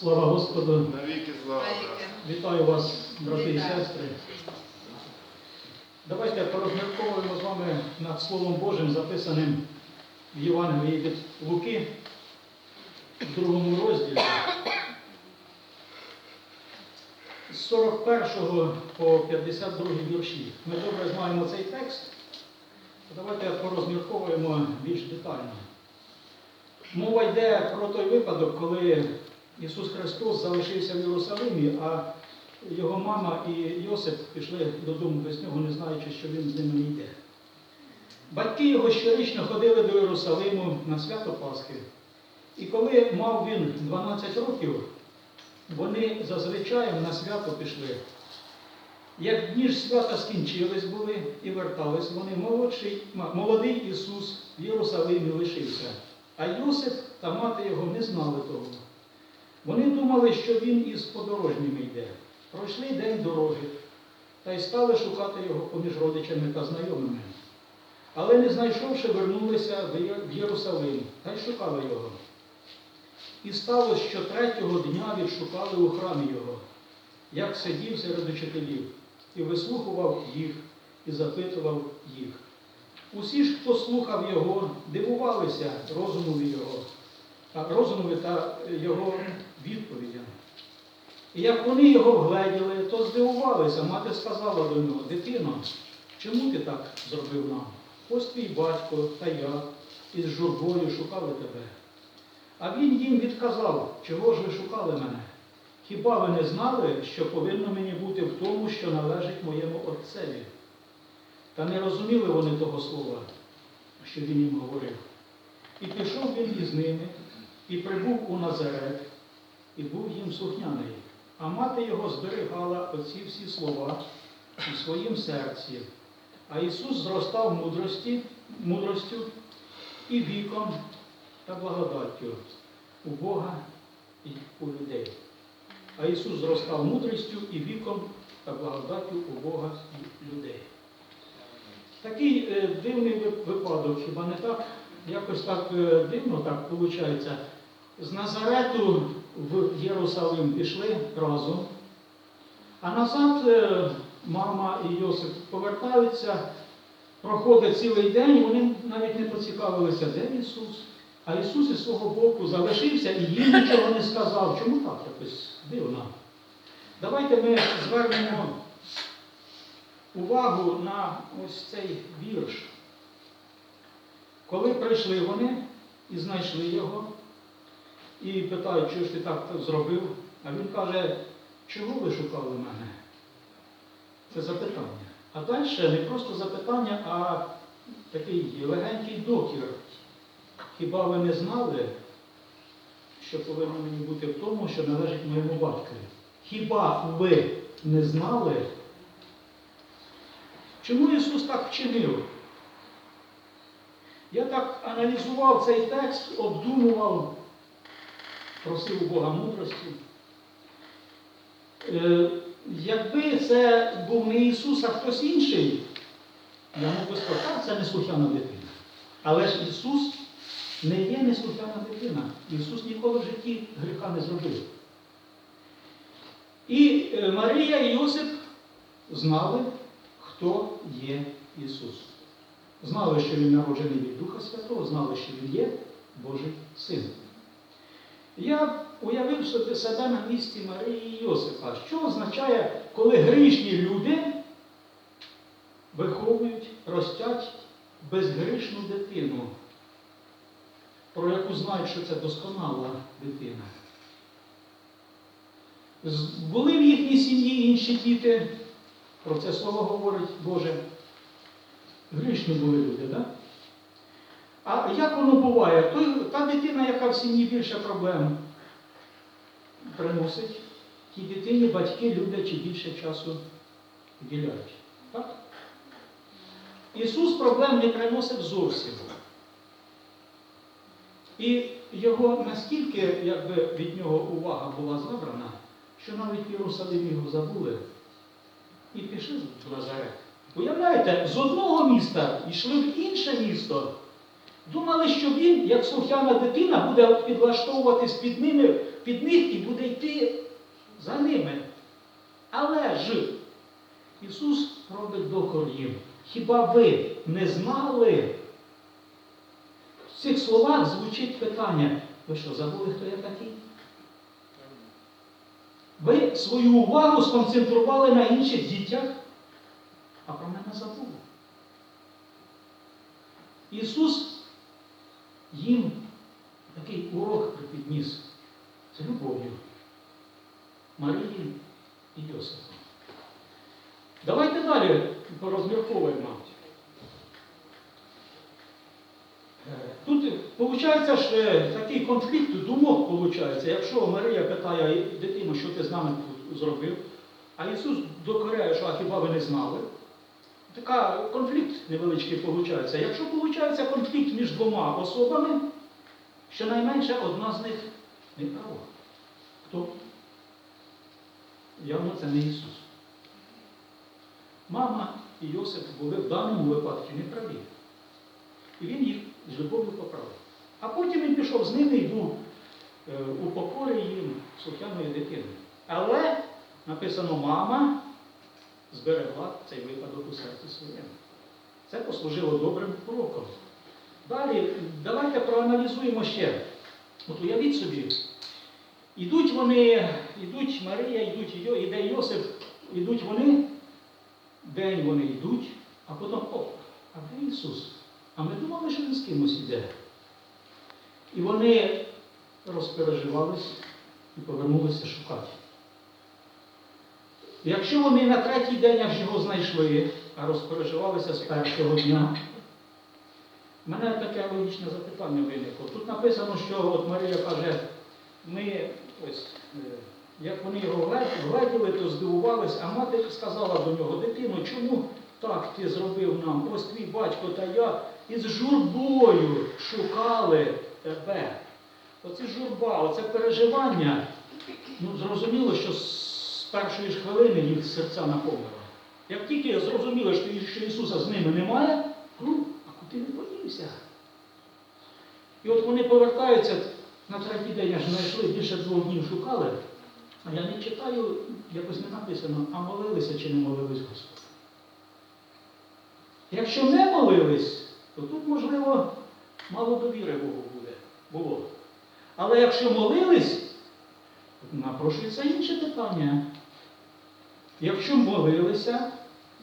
Слава Господу! Навіки слава. Вітаю вас, брати і сестри. Давайте порозмірковуємо з вами над Словом Божим, записаним в Євангелії від Луки, в другому розділі. З 41 по 52 вірші. Ми добре знаємо цей текст. Давайте порозмірковуємо більш детально. Мова йде про той випадок, коли Ісус Христос залишився в Єрусалимі, а його мама і Йосип пішли додому без нього, не знаючи, що він з ними не йде. Батьки його щорічно ходили до Єрусалиму на свято Пасхи. І коли мав він 12 років, вони зазвичай на свято пішли. Як дні ж свята скінчились були і вертались, вони молодший, молодий Ісус в Єрусалимі лишився, а Йосип та мати його не знали того. Вони думали, що він із подорожніми йде. Пройшли день дороги та й стали шукати його поміж родичами та знайомими. Але не знайшовши, вернулися в Єрусалим та й шукали його. І сталося, що третього дня відшукали у храмі його, як сидів серед учителів, і вислухував їх, і запитував їх. Усі ж, хто слухав його, дивувалися розумові його, розумові та його відповідям. І як вони його вгледіли, то здивувалися. Мати сказала до нього, дитино, чому ти так зробив нам? Ось твій батько та я із журбою шукали тебе. А він їм відказав, чого ж ви шукали мене? Хіба ви не знали, що повинно мені бути в тому, що належить моєму отцеві? Та не розуміли вони того слова, що він їм говорив. І пішов він із ними, і прибув у Назарет, і був їм слухняний. А мати його зберігала оці всі слова у своїм серці. А Ісус зростав мудрості, мудростю і віком та благодаттю у Бога і у людей. А Ісус зростав мудрістю і віком та благодаттю у Бога і людей. Такий е, дивний випадок, хіба не так? Якось так е, дивно так виходить. З Назарету в Єрусалим пішли разом, а назад е, мама і Йосип повертаються, проходить цілий день, вони навіть не поцікавилися, де Ісус. А Ісус із свого боку залишився і їм нічого не сказав. Чому так якось дивно? Давайте ми звернемо увагу на ось цей вірш. Коли прийшли вони і знайшли його, і питають, що ж ти так зробив, а він каже, чого ви шукали мене? Це запитання. А далі не просто запитання, а такий легенький докір. Хіба ви не знали, що повинно мені бути в тому, що належить моєму батькові? Хіба ви не знали? Чому Ісус так вчинив? Я так аналізував цей текст, обдумував, просив у Бога мудрості. Е, якби це був не Ісус, а хтось інший, я мог би сказати, «Так, це неслухняна дитина. Але ж Ісус не є неслухняна дитина. Ісус ніколи в житті гріха не зробив. І е, Марія і Йосип знали, хто є Ісус. Знали, що Він народжений від Духа Святого, знали, що Він є Божий Син. Я уявив собі себе на місці Марії і Йосипа. Що означає, коли грішні люди виховують, ростять безгрішну дитину, про яку знають, що це досконала дитина. Були в їхній сім'ї інші діти, про це слово говорить Боже. Грішні були люди, так? А як воно буває? Той, та дитина, яка в сім'ї більше проблем приносить, тій дитині батьки люблячи більше часу вділяють. Так? Ісус проблем не приносив зовсім. І його настільки якби, від нього увага була забрана, що навіть в Єрусалимі його забули і пішли в Назарет. Уявляєте, з одного міста йшли в інше місто, Думали, що він, як слухняна дитина, буде підлаштовуватись під, ними, під них і буде йти за ними. Але ж Ісус робить докор їм. Хіба ви не знали? В цих словах звучить питання. Ви що, забули, хто я такий? Ви свою увагу сконцентрували на інших дітях, а про мене забули. Ісус їм такий урок припідніс з любов'ю Марії і Йосифа. Давайте далі порозмірковуємо. Е, Тут виходить ж такий конфлікт думок, виходить, якщо Марія питає дитину, що ти з нами зробив, а Ісус докоряє, що а хіба ви не знали? Така конфлікт невеличкий виходить. Якщо виходить конфлікт між двома особами, щонайменше одна з них не права. Хто? Явно це не Ісус. Мама і Йосип були в даному випадку неправі. І він їх з любов'ю поправив. А потім він пішов з ними і був е, у покорі їм слухняною дитиною. Але написано, мама зберегла цей випадок у серці своєму. Це послужило добрим уроком. Далі, давайте проаналізуємо ще. От уявіть собі, ідуть вони, ідуть Марія, йдуть іде Йосип, ідуть вони, день вони йдуть, а потім оп, а де Ісус? А ми думали, що він з кимось іде. І вони розпереживались і повернулися шукати. Якщо вони на третій день аж його знайшли, а розпереживалися з першого дня, в мене таке логічне запитання виникло. Тут написано, що от Марія каже, ми ось, е, як вони його гледіли, то здивувались, а мати сказала до нього, дитино, чому так ти зробив нам? Ось твій батько та я із журбою шукали тебе. Оце журба, оце переживання. Ну, зрозуміло, що першої ж хвилини їх серця наповнило. Як тільки зрозуміли, що- Ісуса з ними немає, ну, а куди він подівся? І от вони повертаються, на третій день аж знайшли, більше двох днів шукали, а я не читаю, якось не написано, а молилися чи не молились Господу. Якщо не молились, то тут, можливо, мало довіри Богу буде, було. Але якщо молились, напрошується інше питання. Якщо молилися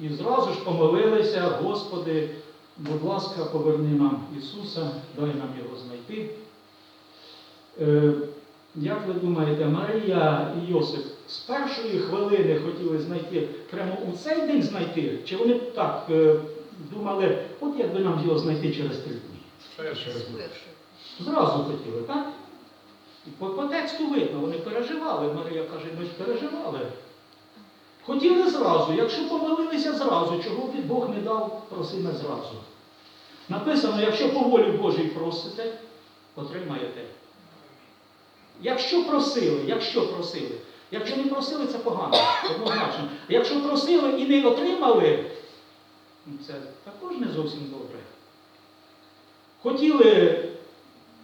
і зразу ж помолилися, Господи, будь ласка, поверни нам Ісуса, дай нам Його знайти. Е, як ви думаєте, Марія і Йосип з першої хвилини хотіли знайти прямо у цей день знайти? Чи вони так е, думали, от як би нам його знайти через три дні? Зразу хотіли, так? По, по тексту видно, вони переживали. Марія каже, ми ж переживали. Хотіли зразу, якщо помилилися зразу, чого б Бог не дав, просиме зразу. Написано, якщо по волі Божій просите, отримаєте. Якщо просили, якщо просили, якщо не просили, це погано, однозначно. Якщо просили і не отримали, ну, це також не зовсім добре. Хотіли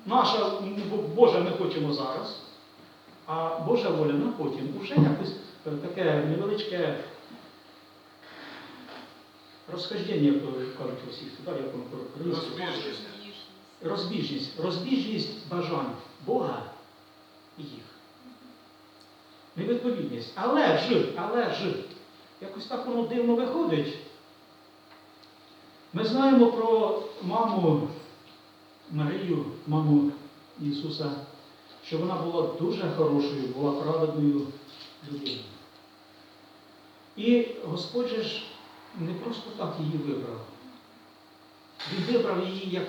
наша ну, Божа ми хочемо зараз, а Божа воля на потім. Уже якось таке невеличке розхождення, кажуть усіх, так, як воно. Розбіжність. Розбіжність, розбіжність бажань Бога і їх. Невідповідність. Але ж, але ж, якось так воно дивно виходить. Ми знаємо про маму Марію, маму Ісуса, що вона була дуже хорошою, була праведною людиною. І Господь же ж не просто так її вибрав. Він вибрав її як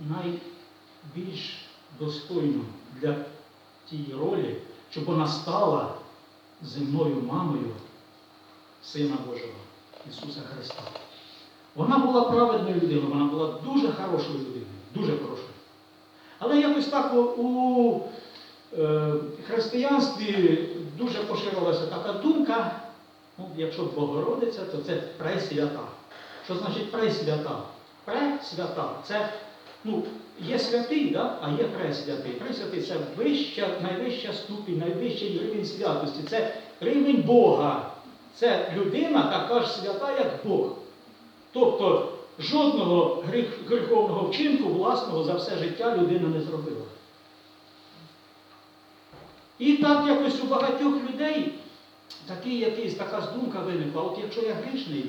найбільш достойну для тієї ролі, щоб вона стала земною мамою Сина Божого Ісуса Христа. Вона була праведною людиною, вона була дуже хорошою людиною, дуже хорошою. Але якось так у, е, християнстві дуже поширилася така думка, ну, якщо Богородиця, то це пресвята. Що значить пресвята? Пресвята це Ну, є святий, да? а є пресвятий. Пресвятий це вища, найвища ступінь, найвищий рівень святості. Це рівень Бога. Це людина така ж свята, як Бог. Тобто жодного гріх- гріховного вчинку власного за все життя людина не зробила. І так якось у багатьох людей такий якийсь, така думка виникла, от якщо я грішний,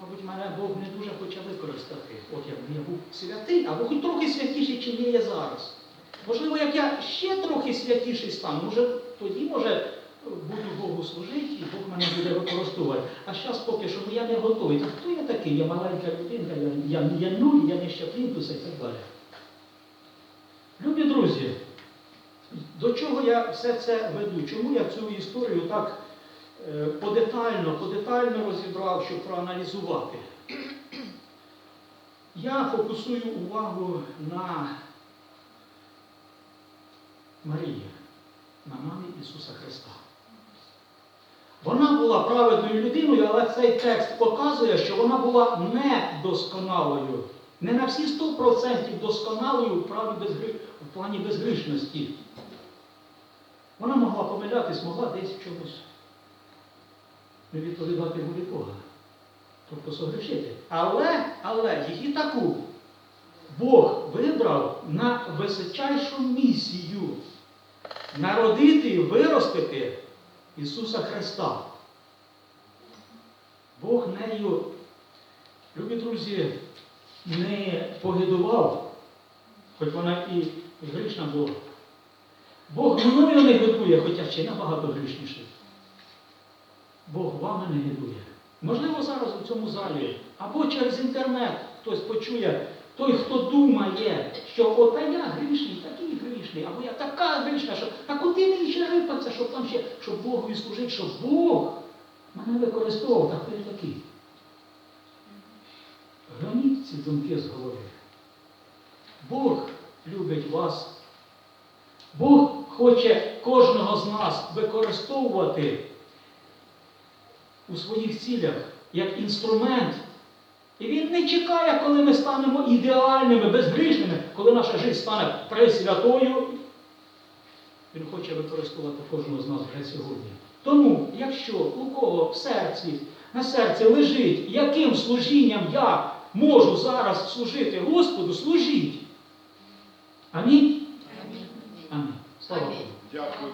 мабуть, мене Бог не дуже хоче використати. От я був святий, або хоч трохи святіший, чим є я зараз. Можливо, як я ще трохи святіший стану, може, тоді може буду Богу служити, і Бог мене буде використовувати. А зараз поки що ну, я не готовий. Хто я такий? Я маленька людинка, я, я, я нуль, я не ще і так далі. Любі друзі, до чого я все це веду? Чому я цю історію так е, подетально, подетально розібрав, щоб проаналізувати? Я фокусую увагу на Марії, на мамі Ісуса Христа. Вона була праведною людиною, але цей текст показує, що вона була недосконалою. Не на всі 100% досконалою в, плані безгрішності. Вона могла помилятись, могла десь в чомусь не відповідати волі Бога. Тобто согрішити. Але, але її таку Бог вибрав на височайшу місію народити і виростити Ісуса Христа. Бог нею, любі друзі, не погидував, хоч вона і грішна була. Бог мною не гидує, хоча ще набагато грішніше. Бог вами не гидує. Можливо, зараз у цьому залі, або через інтернет хтось почує, той, хто думає, що от я грішний, такий грішний, або я така грішна, що а куди мені ще рипатися, щоб там ще, щоб Богу служити, щоб Бог мене використовував, так хто такий. Граніть ці думки з голови. Бог любить вас. Бог хоче кожного з нас використовувати у своїх цілях як інструмент. І він не чекає, коли ми станемо ідеальними, безгрішними, коли наша життя стане пресвятою. Він хоче використовувати кожного з нас вже сьогодні. Тому, якщо у кого в серці, на серці лежить, яким служінням я можу зараз служити Господу, служіть. Амінь. Дякую.